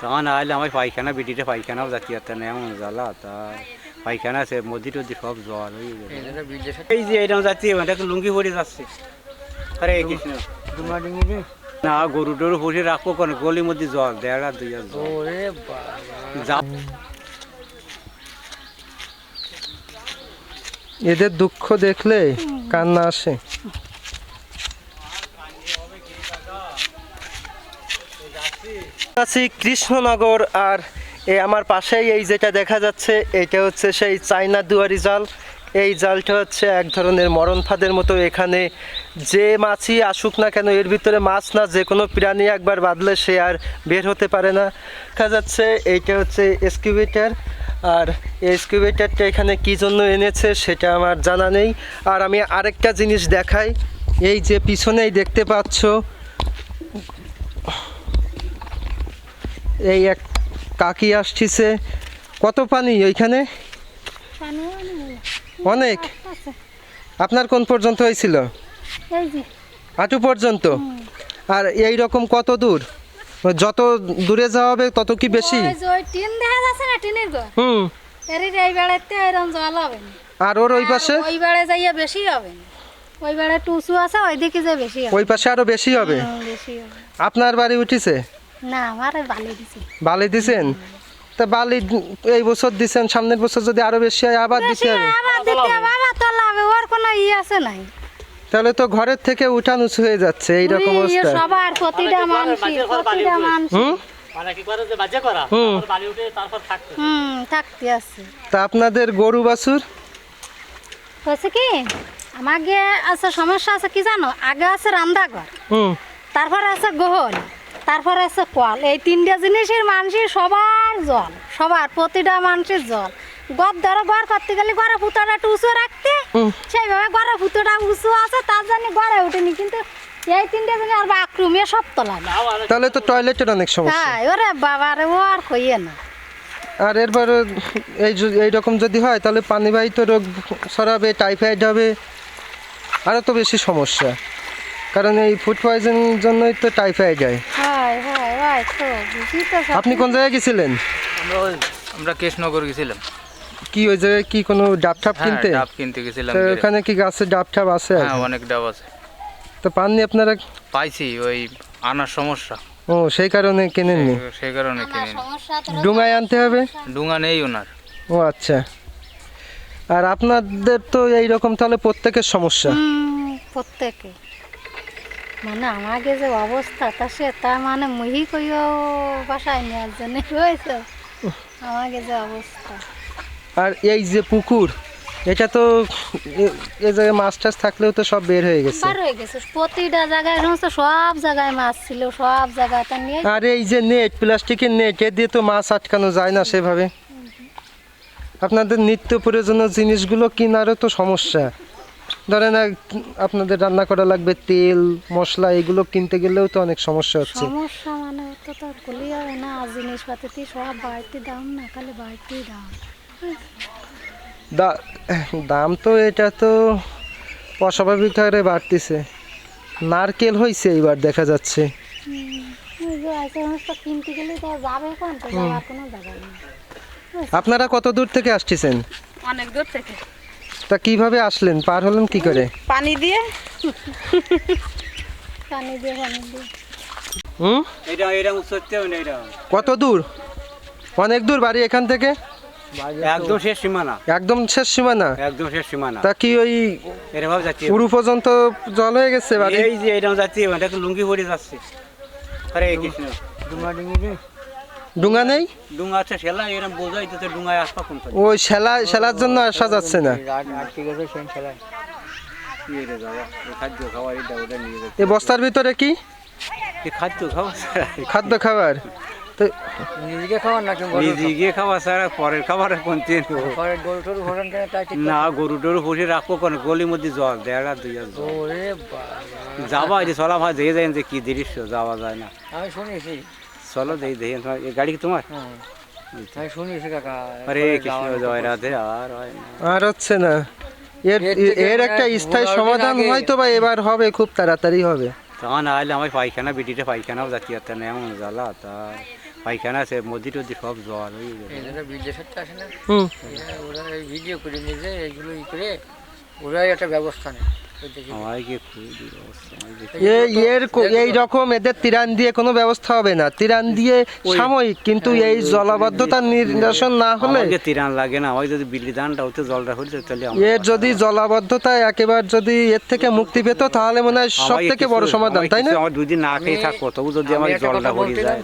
তখন আইলে আমার পায়খানা বিটিতে পায়খানাও যাচ্ছি একটা এমন জ্বালা তা পায়খানা আছে মদি টদি সব জল হয়ে গেছে এই যে এইরকম যাচ্ছি এটা তো লুঙ্গি পরে যাচ্ছে। আরে কৃষ্ণ। না গরু টরু পরে রাখব কোন গলির মধ্যে জল দেড়া দুই আর জল এদের দুঃখ দেখলে কান্না আসে। আছি কৃষ্ণনগর আর এ আমার পাশেই এই যেটা দেখা যাচ্ছে, এটা হচ্ছে সেই চাইনা দুয়ারি জাল। এই জালটা হচ্ছে এক ধরনের মরণ ফাঁদের মতো। এখানে যে মাছই আসুক না কেন, এর ভিতরে মাছ না, যে কোনো প্রাণী একবার বাঁধলে সে আর বের হতে পারে না। দেখা যাচ্ছে এইটা হচ্ছে এক্সকিউবেটার। আর এই এক্সকিউবেটারটা এখানে কী জন্য এনেছে সেটা আমার জানা নেই। আর আমি আরেকটা জিনিস দেখাই। এই যে পিছনেই দেখতে পাচ্ছ এই এক কাকি আসছিছে কত পানি ওইখানে? অনেক। আপনার কোন পর্যন্ত হয়েছিল? হাঁটু পর্যন্ত? আর এই রকম কত দূর? যত দূরে যাওয়া হবে তত কি বেশি? হুম। আর ওর ওই পাশে? ওই বেড়ে যাইয়া বেশি হবে ওই বেড়ে টুসু আছে ওই দিকে যে বেশি ওই পাশে আরও বেশি হবে। আপনার বাড়ি উঠিছে? না আমার ভালো দিছে। বালি দিছেন? তা বালি এই বছর দিছেন সামনের বছর যদি আরও বেশি হয় আবার দিতে হবে। আবার দিতে হবে আবার তোলা হবে ওর কোনো ই আছে নাই। তাহলে তো ঘরের থেকে উঠান উঁচু হয়ে যাচ্ছে এইরকম উই, অবস্থা। সবার প্রতিটা মানুষ প্রতিটা মানুষ হুম? মানে কি করে যে বাজে করা হুম। তারপর বালি উঠে তারপর থাকতে। হুম থাকতে আছে। তা আপনাদের গরু বাছুর? হয়েছে কি? আমাকে আছে সমস্যা আছে কি জানো? আগে আছে রান্নাঘর হুম। তারপরে আছে গোহল। তারপরে আছে কল। এই তিনটা জিনিসের মানুষের সবার জল সবার প্রতিটা মানুষের জল। গদ ধরো ঘর করতে গেলে ঘরে ফুতোটা একটু উঁচু রাখতে। সেইভাবে ঘরে ফুতোটা উঁচু আছে তার জন্য ঘরে উঠেনি কিন্তু এই তিনটা জিনিস আর বাথরুম সব তো লাগে। তাহলে তো টয়লেটের অনেক সমস্যা। হ্যাঁ ওরে বাবারে ও আর কইয়ে না। আর এরপরে এই এইরকম যদি হয় তাহলে পানিবাহিত রোগ ছড়াবে টাইফয়েড হবে আরও তো বেশি সমস্যা। কারণ এই ফুড পয়জনের জন্যই তো টাইফয়েড হয় আপনি কোন জায়গায় গেছিলেন? আমরা ওই- আমরা কৃষ্ণগর গেছিলাম। কি ওই জায়গায় কি কোনো ডাব ঠাপ হ্যাঁ কিনতে? ডাব কিনতে গেছিলাম ওখানে কি গাছের ডাব ঠাপ আছে হ্যাঁ অনেক ডাব আছে। তো পাননি আপনারা? পাইছি ওই আনার সমস্যা। ও সেই কারণে কেনেননি? সেই- সেই কারণে না, কিনি ডুঙায় আনতে হবে? ডুঙা নেই ওনার। ও আচ্ছা। আর আপনাদের তো এই রকম তাহলে প্রত্যেকের সমস্যা? প্রত্যেকে। মানে আমাকে যে অবস্থা তা সে তা মানে মুহি কইও বাসায় নেওয়ার জন্য রয়েছে আমাকে যে অবস্থা আর এই যে পুকুর এটা তো এই জায়গায় মাছ টাছ থাকলেও তো সব বের হয়ে গেছে। বার হয়ে গেছে। প্রতিটা জায়গায় সমস্ত সব জায়গায় মাছ ছিল সব জায়গায় তা নিয়ে আর এই যে নেট প্লাস্টিকের নেট এ দিয়ে তো মাছ আটকানো যায় না সেভাবে। আপনাদের নিত্য প্রয়োজনীয় জিনিসগুলো কেনারও তো সমস্যা। ধরেন আর আপনাদের রান্না করা লাগবে তেল মশলা এগুলো কিনতে গেলেও তো অনেক সমস্যা হচ্ছে। সমস্যা মানে তো তো কলি হবে না জিনিসপাতি সব বাড়তি দাম না খালি বাড়তি দাম। দাম তো এটা তো অস্বাভাবিক হারে বাড়তিছে। নারকেল হয়েছে এইবার দেখা যাচ্ছে। এই যে এই সমস্ত কিনতে গেলে তো যাবে কোন? তো যাওয়ার কোনো জায়গা নেই। আপনারা কত দূর থেকে আসতেছেন? অনেক দূর থেকে। তা কীভাবে আসলেন? পার হলেন কি করে? পানি দিয়ে? পানি দিয়ে পানি দিয়ে। হুম? এটা এরকম সত্যি হবে না এটা কত দূর? অনেক দূর বাড়ি এখান থেকে? একদম শেষ সীমানা। একদম শেষ সীমানা? একদম শেষ সীমানা। তা কি ওই এরকম যাচ্ছি। পুরু পর্যন্ত জল হয়ে গেছে বাড়ি? এই যে এরকম যাচ্ছি এটা তো লুঙ্গি পরে যাচ্ছে। আরে কৃষ্ণ। ডুঙা নেই? ডুঙ্গা আছে এরকম বোঝাই তো ডুঙ্গায় আসবা কোন ওই সেলা সেলার জন্য আসা যাচ্ছে না। এই বস্তার ভিতরে কি? এই খাদ্য খাওয়া খাদ্য খাবার? তো নিজে গিয়ে খাওয়া ছাড়া পরের খাবার কোন না গরু টরু পুষে রাখব কোন? গলির মধ্যে জল দেড়া আর জল। যাবা এই যে চলা ভাই দেখে যায় যে কি দৃশ্য যাওয়া যায় না। আমি শুনেছি। চলো দেখি দেখি তোমার এই গাড়ি কি তোমার আমি শুনেছি কাকা আরে কৃষ্ণ জয় রাধে আর হয় না আর হচ্ছে না এর এর একটা মানে স্থায়ী সমাধান হয়তো বা এবার হবে খুব তাড়াতাড়ি হবে। তখন আইলে আমার পায়খানা বিটিতে পায়খানাও যাচ্ছি একটা এমন জ্বালা তা। পায়খানা আছে মধ্যে টদি সব জল হয়ে গেছে এদের আসে না। ওরা ভিডিও করে নিজে এগুলো ই করে ওরাই একটা ব্যবস্থা নেয়। এই রকম এদের তিরান দিয়ে কোনো ব্যবস্থা হবে না। তিরান দিয়ে সাময়িক কিন্তু এই জলাবদ্ধতা নির্বাসন না হলে তিরান লাগে না। যদি বিল্লি ধানটা হতে জলটা হইতো তাহলে এর যদি জলাবদ্ধতা একেবারে যদি এর থেকে মুক্তি পেত তাহলে মনে হয় সব থেকে বড় সমাধান তাই না? আমার দুই না খেয়ে থাকব তবু যদি আমার জলটা হয়ে যায়